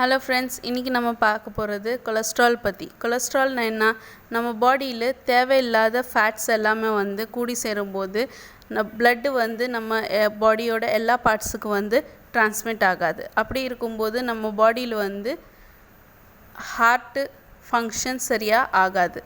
Hello friends இன்றைக்கி நம்ம பார்க்க போகிறது கொலஸ்ட்ரால் பற்றி கொலஸ்ட்ரால்னா என்ன? நம்ம பாடியில் தேவையில்லாத ஃபேட்ஸ் எல்லாமே வந்து கூடி சேரும்போது பிளட்டு வந்து நம்ம பாடியோட எல்லா பார்ட்ஸுக்கும் வந்து டிரான்ஸ்மிட் ஆகாது. அப்படி இருக்கும்போது நம்ம பாடியில் வந்து ஹார்ட்டு ஃபங்க்ஷன் சரியாக ஆகாது.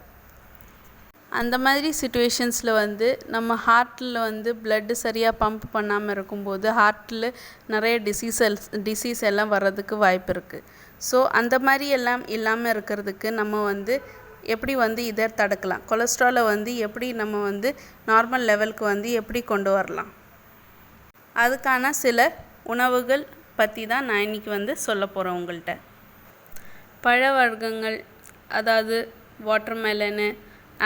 அந்த மாதிரி சுச்சுவேஷன்ஸில் வந்து நம்ம ஹார்ட்டில் வந்து ப்ளட்டு சரியாக பம்ப் பண்ணாமல் இருக்கும்போது ஹார்ட்டில் நிறைய டிசீசல்ஸ் டிசீஸ் எல்லாம் வர்றதுக்கு வாய்ப்பு இருக்குது ஸோ அந்த மாதிரி எல்லாம் இல்லாமல் இருக்கிறதுக்கு நம்ம வந்து எப்படி வந்து இதை தடுக்கலாம்? கொலஸ்ட்ராலை வந்து எப்படி நம்ம வந்து நார்மல் லெவலுக்கு வந்து எப்படி கொண்டு வரலாம்? அதுக்கான சில உணவுகள் பற்றி தான் நான் இன்றைக்கி வந்து சொல்ல போகிறேன் உங்கள்கிட்ட பழ வர்க்கங்கள் அதாவது வாட்டர்மெலனு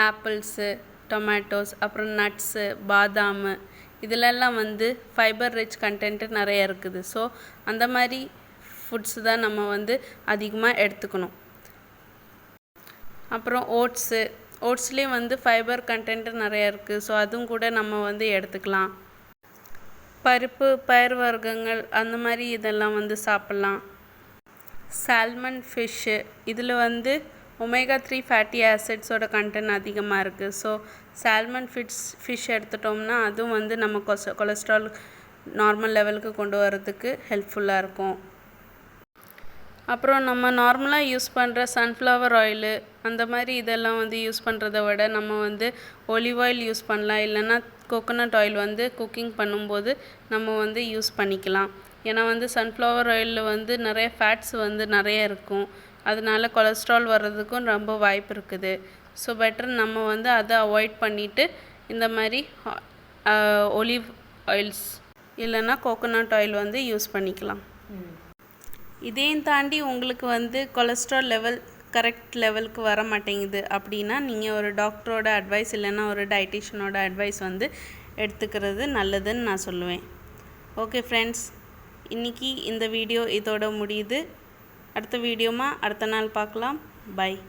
ஆப்பிள்ஸு டொமேட்டோஸ் அப்புறம் நட்ஸு பாதாம். இதிலெல்லாம் வந்து ஃபைபர் ரிச் கண்டென்ட்டு நிறைய இருக்குது. ஸோ அந்த மாதிரி ஃபுட்ஸ் தான் நம்ம வந்து அதிகமாக எடுத்துக்கணும். அப்புறம் ஓட்ஸு. ஓட்ஸ்லேயும் வந்து ஃபைபர் கண்டென்ட்டு நிறைய இருக்குது ஸோ அதுவும் கூட நம்ம வந்து எடுத்துக்கலாம். பருப்பு பயிர் வர்க்கங்கள் அந்த மாதிரி இதெல்லாம் வந்து சாப்பிட்லாம். Salmon fish. இதில் வந்து ஒமேகா த்ரீ ஃபேட்டி ஆசிட்ஸோட கண்டென்ட் அதிகமாக இருக்குது ஸோ சால்மன் ஃபிட்ஸ் ஃபிஷ் எடுத்துட்டோம்னா அதுவும் வந்து நம்ம கொச கொலஸ்ட்ரால் நார்மல் லெவலுக்கு கொண்டு வரதுக்கு ஹெல்ப்ஃபுல்லாக இருக்கும். அப்புறம் நம்ம நார்மலாக யூஸ் பண்ணுற சன்ஃப்ளவர் ஆயிலு அந்த மாதிரி இதெல்லாம் வந்து யூஸ் பண்ணுறத விட நம்ம வந்து ஒலிவ் ஆயில் யூஸ் பண்ணலாம். இல்லைன்னா கோகோனட் ஆயில் வந்து குக்கிங் பண்ணும்போது நம்ம வந்து யூஸ் பண்ணிக்கலாம். ஏன்னா வந்து சன்ஃப்ளவர் ஆயிலில் வந்து நிறைய ஃபேட்ஸ் வந்து நிறைய இருக்கும். அதனால கொலஸ்ட்ரால் வர்றதுக்கும் ரொம்ப வாய்ப்பு இருக்குது. ஸோ பெட்டர் நம்ம வந்து அதை அவாய்ட் பண்ணிவிட்டு இந்த மாதிரி ஒலிவ் ஆயில்ஸ் இல்லைன்னா கோகோனட் ஆயில் வந்து யூஸ் பண்ணிக்கலாம். இதையும் தாண்டி உங்களுக்கு வந்து கொலஸ்ட்ரால் லெவல் கரெக்ட் லெவலுக்கு வர மாட்டேங்குது அப்படின்னா நீங்கள் ஒரு டாக்டரோட அட்வைஸ் இல்லைன்னா ஒரு டயட்டிஷியனோட அட்வைஸ் வந்து எடுத்துக்கிறது நல்லதுன்னு நான் சொல்லுவேன். ஓகே ஃப்ரெண்ட்ஸ் இன்றைக்கி இந்த வீடியோ இதோட முடியுது. அடுத்த வீடியோமா அடுத்த நாள் பார்க்கலாம். பை.